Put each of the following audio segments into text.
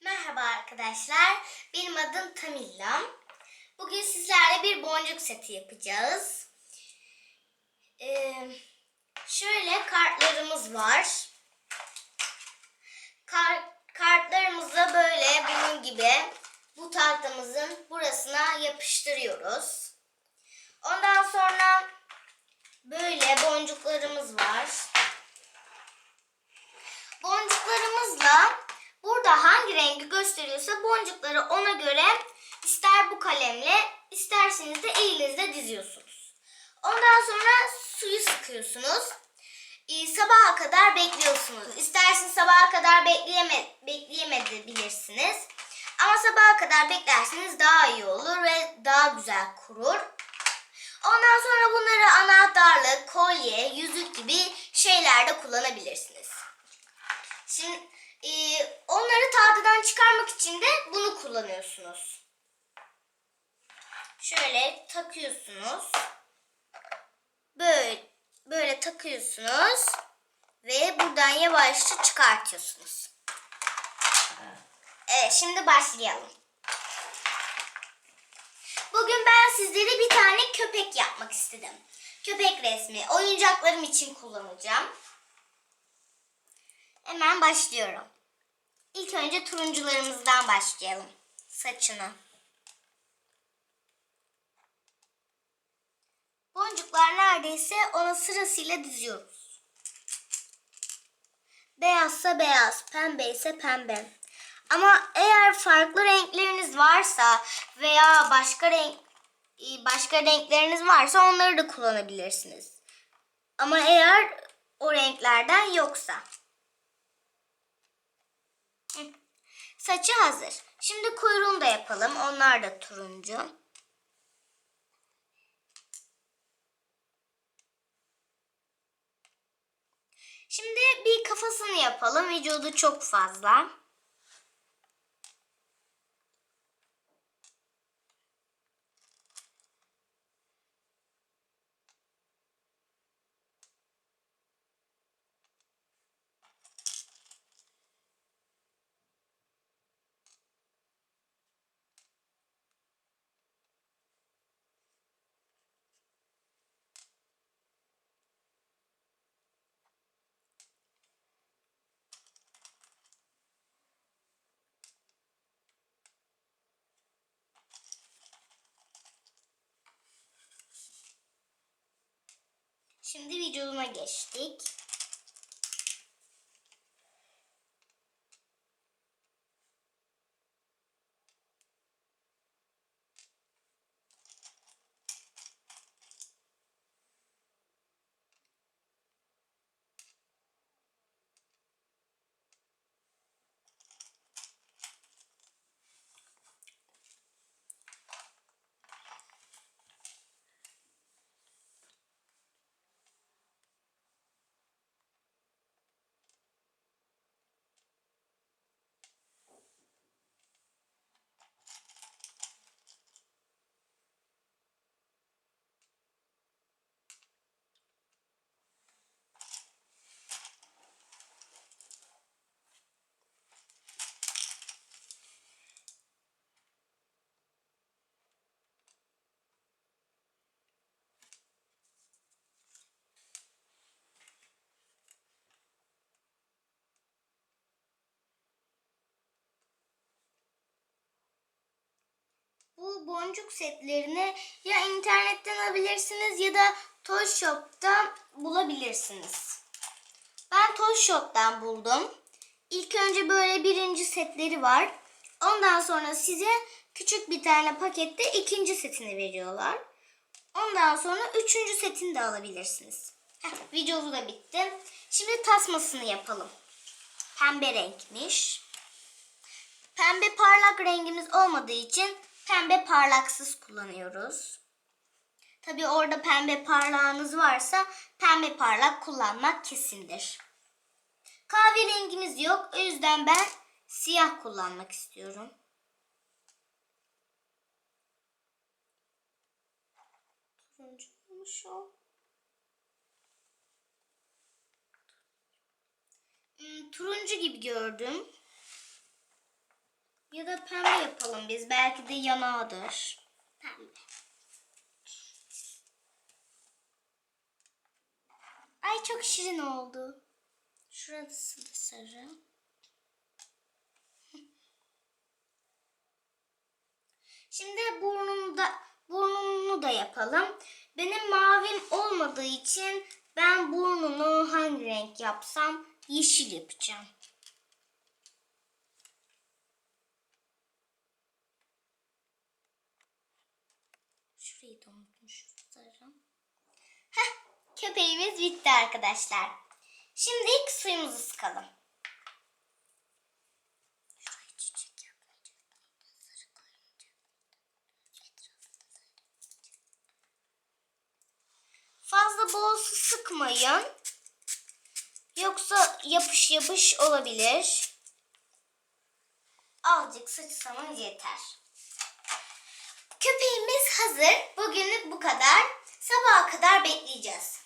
Merhaba arkadaşlar. Benim adım Tamilla. Bugün sizlerle bir boncuk seti yapacağız. Ee, şöyle kartlarımız var. Kar, kartlarımızı böyle bunun gibi bu tahtamızın burasına yapıştırıyoruz. Ondan sonra böyle boncuklarımız var. Rengi gösteriyorsa boncukları ona göre ister bu kalemle isterseniz de elinizde diziyorsunuz. Ondan sonra suyu sıkıyorsunuz. Ee, sabaha kadar bekliyorsunuz. İsterseniz sabaha kadar bekleyeme, bekleyemeyebilirsiniz. Ama sabaha kadar beklerseniz daha iyi olur ve daha güzel kurur. Ondan sonra bunları anahtarlık, kolye, yüzük gibi şeylerde kullanabilirsiniz. Şimdi e, onları tahtadan çıkarmak için de bunu kullanıyorsunuz. Şöyle takıyorsunuz. Böyle böyle takıyorsunuz ve buradan yavaşça çıkartıyorsunuz. Evet, şimdi başlayalım. Bugün ben sizlere bir tane köpek yapmak istedim. Köpek resmi oyuncaklarım için kullanacağım. Hemen başlıyorum. İlk önce turuncularımızdan başlayalım. Saçını. Boncuklar neredeyse ona sırasıyla diziyoruz. Beyazsa beyaz, pembe ise pembe. Ama eğer farklı renkleriniz varsa veya başka renk başka renkleriniz varsa onları da kullanabilirsiniz. Ama eğer o renklerden yoksa. Saçı hazır. Şimdi kuyruğunu da yapalım. Onlar da turuncu. Şimdi bir kafasını yapalım. Vücudu çok fazla. Şimdi vücuduna geçtik. Bu boncuk setlerini ya internetten alabilirsiniz ya da Toy Shop'ta bulabilirsiniz. Ben Toy Shop'tan buldum. İlk önce böyle birinci setleri var. Ondan sonra size küçük bir tane pakette ikinci setini veriyorlar. Ondan sonra üçüncü setini de alabilirsiniz. Heh, videosu da bitti. Şimdi tasmasını yapalım. Pembe renkmiş. Pembe parlak rengimiz olmadığı için pembe parlaksız kullanıyoruz. Tabi orada pembe parlağınız varsa pembe parlak kullanmak kesindir. Kahverengimiz yok. O yüzden ben siyah kullanmak istiyorum. Turuncu olmuş o. Hmm, turuncu gibi gördüm. Ya da pembe yapalım biz. Belki de yanağıdır. Pembe. Ay çok şirin oldu. Şurası da sarı. Şimdi burnunu da burnunu da yapalım. Benim mavim olmadığı için ben burnunu hangi renk yapsam yeşil yapacağım. Şurayı da unutmuşuz sarı. Heh, köpeğimiz bitti arkadaşlar. Şimdi ilk suyumuzu sıkalım. Fazla bol su sıkmayın. Yoksa yapış yapış olabilir. Azıcık sıçsanız yeter. Köpeğimiz hazır. Bugünlük bu kadar. Sabaha kadar bekleyeceğiz.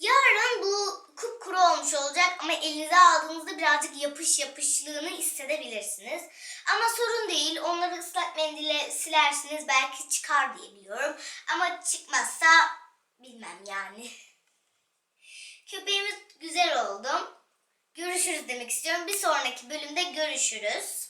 Yarın bu kupkuru olmuş olacak ama elinize aldığınızda birazcık yapış yapışlığını hissedebilirsiniz. Ama sorun değil. Onları ıslak mendille silersiniz. Belki çıkar diye biliyorum. Ama çıkmazsa bilmem yani. Köpeğimiz güzel oldu. Görüşürüz demek istiyorum. Bir sonraki bölümde görüşürüz.